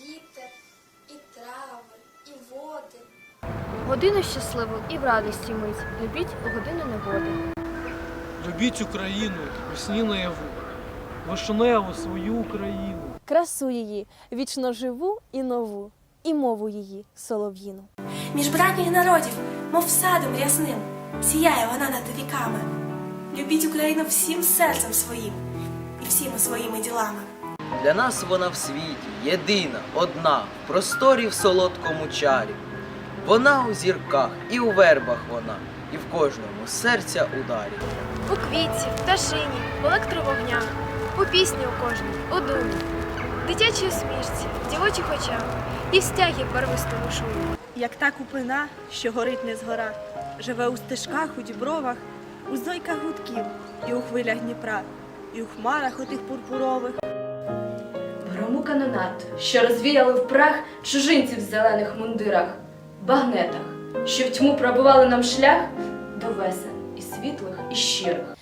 вітер, і трави, і води. Годину щасливу і в радості мить. Любіть годину негоди. Любіть Україну, усні наяву, вишневу свою Україну. красу її, вічно живу і нову, і мову її солов'їну. Між братніх народів, мов садом рясним, сіяє вона над віками. Любіть Україну всім серцем своїм і всіма своїми ділами. Для нас вона в світі єдина, одна, в просторі в солодкому чарі. Вона у зірках і у вербах вона, і в кожному серця ударі. У квітці, в пташині, в електровогнях, у пісні у кожній, у думі, дитячій усмішці, в дівочих очах і в стягі барвистому шумі. як та купина, що горить не згора, живе у стежках, у дібровах, у зойках гудків, і у хвилях Дніпра, і у хмарах отих пурпурових. Грому канонат, що розвіяли в прах чужинців в зелених мундирах, багнетах, що в тьму пробивали нам шлях до весен і світлих, і щирих.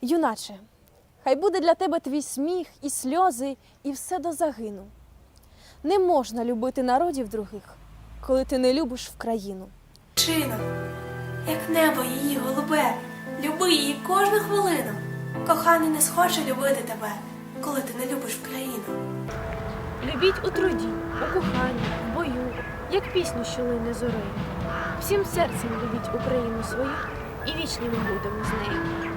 Юначе, хай буде для тебе твій сміх і сльози, і все до загину. Не можна любити народів других, коли ти не любиш в країну. Чином, як небо її голубе, люби її кожну хвилину. Коханий не схоче любити тебе, коли ти не любиш Україну. Любіть у труді, у коханні, в бою, як пісню, що лине зорею. Всім серцем любіть Україну свою, і вічні ми будемо з нею.